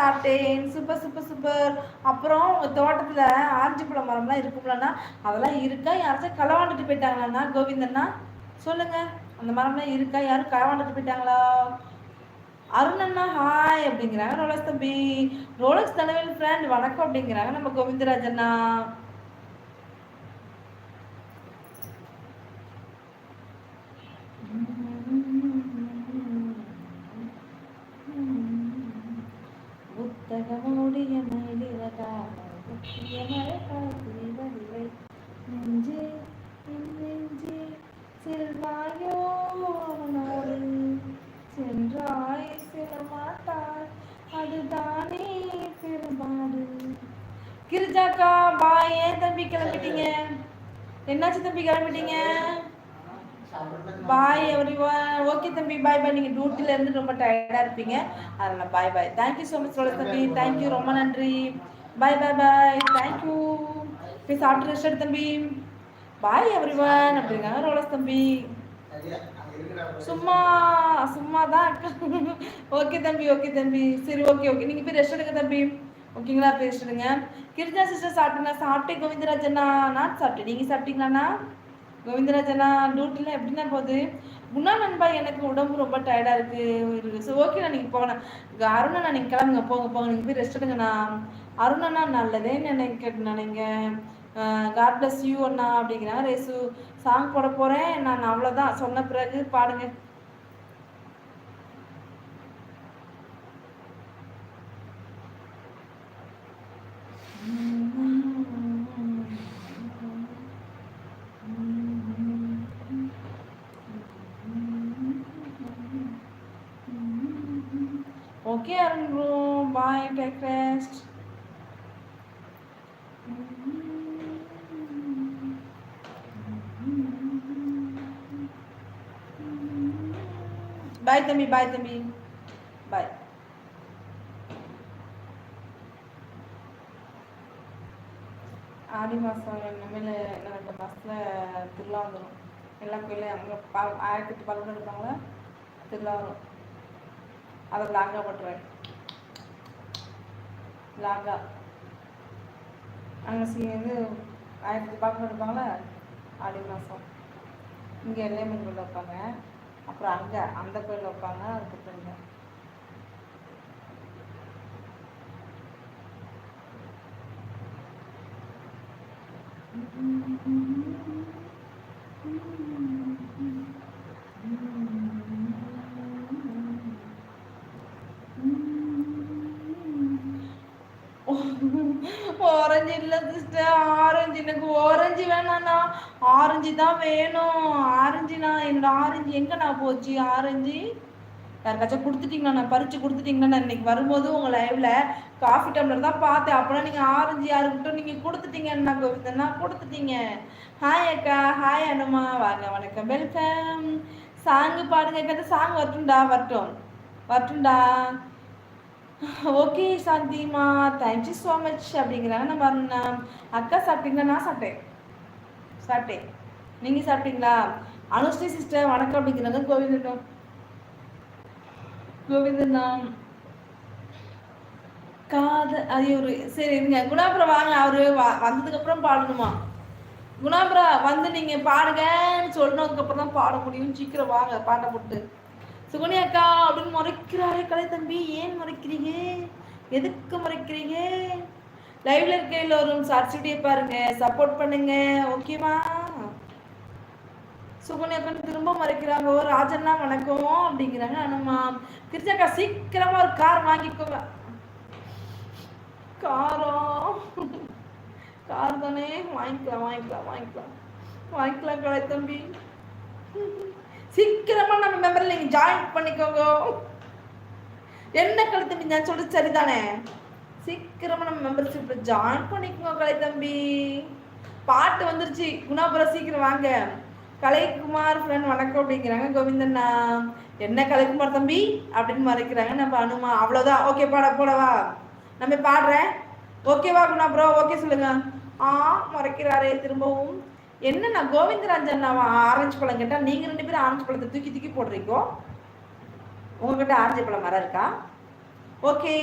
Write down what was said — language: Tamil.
சாப்பிட்டேன் சூப்பர் சூப்பர் சூப்பர் அப்புறம் உங்கள் தோட்டத்தில் ஆரஞ்சு பழம் மரம்லாம் இருக்கும்லண்ணா அதெல்லாம் இருக்கா? யாராச்சும் களவாண்டுட்டு போயிட்டாங்களாண்ணா கோவிந்தண்ணா? சொல்லுங்கள் அந்த மரம்லாம் இருக்கா? யாரும் களவாண்டுட்டு போயிட்டாங்களா? அருணண்ணா ஹாய் அப்படிங்கிறாங்க ரோலக்ஸ் தம்பி. ரோலக்ஸ் தலைவன் ஃப்ரெண்ட் வணக்கம் அப்படிங்கிறாங்க நம்ம கோவிந்தராஜ் அண்ணா. புத்தகமோடிய மயிலிறகா புத்திய மழைக்காலத்தில் நெஞ்சே நெஞ்சே செல்வாயோ அவனோடு சென்றாய் செல்லமாட்டாய் அதுதானே பெருமாடு கிரிஜாக்கா பாய் ஏன் தம்பி கிளம்பிட்டீங்க. என்னாச்சு தம்பி கிளம்பிட்டீங்க? பாய் எவ்ரி ஓகே தம்பி பாய் பாய் நீங்கள் டியூட்டில இருந்து ரொம்ப டயர்டாக இருப்பீங்க. அதனால் bye bye thank you so much சொல்ல தம்பி. தேங்க்யூ ரொம்ப நன்றி. பாய் பாய் பாய் தேங்க்யூ போய் சாப்பிட்டு ரெஸ்ட் எடு தம்பி. பாய் எவ்ரி ஒன் அப்படிங்காங்க ரோலஸ் தம்பி. சும்மா சும்மா தான் ஓகே தம்பி ஓகே தம்பி. சரி ஓகே ஓகே நீங்கள் போய் ரெஸ்ட் எடுங்க தம்பி. ஓகேங்களா எடுங்க. கிரிஜா சிஸ்டர் சாப்பிட்டீங்களா? சாப்பிட்டேன் கோவிந்தராஜண்ணா நான் சாப்பிட்டேன். நீங்கள் சாப்பிட்டீங்களாண்ணா? கோவிந்தராஜனா டியூட்டிலாம் எப்படின்னா போகுது? குணா நண்பா எனக்கு உடம்பு ரொம்ப டயர்டாக இருக்குது ஸோ நான் நீங்கள் போகணும் அருணா நீங்கள் கிளம்புங்க. போங்க போங்க. நீங்கள் போய் ரெஸ்ட் எடுங்கண்ணா. அருணா நல்லதே நினைக்க நினைங்க காட் பிளஸ் யூ அண்ணா அப்படிங்கிறாங்க. ரேசு சாங் போட போகிறேன் நான் அவ்வளோதான் சொன்ன பிறகு பாடுங்க. Okay Arun bye take Take rest. Bye தம்பி பாய் தம்பி பாய் ஆடி மாதம் இனிமேல் இன்னும் ரெண்டு மாதத்தில் திருவிழா வந்துடும் எல்லா கோயிலையும் அங்கே ஆயிரத்தி எட்டு பல்லு இருப்பாங்களா திருவிழா வரும். அதை லாங்கா போட்டுருவேன். லாங்கா. அங்கே சி இது ஆயிரத்தி பாக்கம் எடுப்பாங்களே ஆடி மாதம் இங்கே எல்லையம்மன் கோயில் வைப்பாங்க அப்புறம் அங்கே அந்த கோயில் வைப்பாங்க அதுக்கப்புறம் இங்கே. Mm-hmm. Mm-hmm. Mm-hmm. ஆரஞ்சு இல்லை சிஸ்டர் ஆரஞ்சு எனக்கு ஆரஞ்சு வேணாண்ணா ஆரஞ்சு தான் வேணும். ஆரஞ்சுண்ணா என்னோட ஆரஞ்சு எங்கண்ணா போச்சு? ஆரஞ்சு யாருக்காச்சும் கொடுத்துட்டீங்களா? நான் பறிச்சு கொடுத்துட்டீங்களா நான் இன்னைக்கு வரும்போது உங்கள் லைவ்ல காஃபி டம்ளர் தான் பார்த்தேன். அப்போலாம் நீங்கள் ஆரஞ்சு யாருக்கிட்டும் நீங்கள் கொடுத்துட்டீங்கண்ணா கோவிந்தண்ணா. கொடுத்துட்டீங்க. ஹாய் அக்கா. ஹாய் அனுமா. வாங்க வணக்கம். வெல்கம் சாங்கு பாடுங்க. கேட்ட சாங் வரட்டும்டா வரட்டும். வரட்டும்டா. ஓகே சாந்திமா. தேங்க்யூ ஸோ மச் அப்படிங்கிறாங்க. நம்ம அக்கா சாப்பிட்டீங்களா? நான் சாப்பிட்டேன். சாப்பிட்டேன். நீங்கள் சாப்பிட்டீங்களா? அனுஸ்ரீ சிஸ்டர் வணக்கம் அப்படிங்கிறாங்க கோவிந்தன் கோவிந்தண்ணா. காத அது ஒரு சரி இருங்க. குணாபுரம் வாங்க. அவரு வந்ததுக்கப்புறம் பாடணுமா? குணாபுரா வந்து நீங்க பாடுங்கன்னு சொன்னதுக்கப்புறம் தான் பாட முடியும். சீக்கிரம் வாங்க பாட்டை போட்டு. சுகுனி அக்கா அப்படின்னு முறைக்கிறாரே கலை தம்பி. ஏன் முறைக்கிறீங்க? எதுக்கு முறைக்கிறீங்க? லைவ்ல இருக்க எல்லோரும் சாட்சிட்டே பாருங்க. சப்போர்ட் பண்ணுங்க. ஓகேவா சுகுனி அக்கான்னு திரும்ப மறைக்கிறாங்க. ஓ ராஜன்னா வணக்கம் அப்படிங்கிறாங்க அனுமா. கிருச்சக்கா சீக்கிரமா ஒரு கார் வாங்கிக்கோங்க. காரம் கார் தானே? வாங்கிக்கலாம் வாங்கிக்கலாம் வாங்கிக்கலாம். வாங்கிக்கலாம் கலை தம்பி. சீக்கிரமா நம்ம மெம்பரில் நீங்க ஜாயின் பண்ணிக்கோங்க. என்ன கலை தம்பி? நான் சொல்றது சரிதானே? சீக்கிரமா நம்ம மெம்பர்ஷிப்ல ஜாயின் பண்ணிக்கோங்க கலை தம்பி. பாட்டு வந்துருச்சு. குணாபுரம் சீக்கிரம் வாங்க. கலைக்குமார் ஃப்ரெண்ட் வணக்கம் அப்படிங்கிறாங்க. கோவிந்தண்ணா. என்ன கலைக்குமார் தம்பி? அப்படின்னு மறைக்கிறாங்க. நம்ம அனுமா. அவ்வளோதான் ஓகே பாட போடவா நம்ம பாடுறேன். ஓகேவா குணா ஓகே சொல்லுங்க. ஆ மறைக்கிறாரே. திரும்பவும். என்ன நான் ஆரஞ்சு பழம் கேட்டால் நீங்கள் ரெண்டு பேரும் ஆரஞ்சு பழத்தை தூக்கி தூக்கி போடுறீங்கோ? உங்ககிட்ட ஆரஞ்சு பழம் மரம் இருக்கா? ஓகே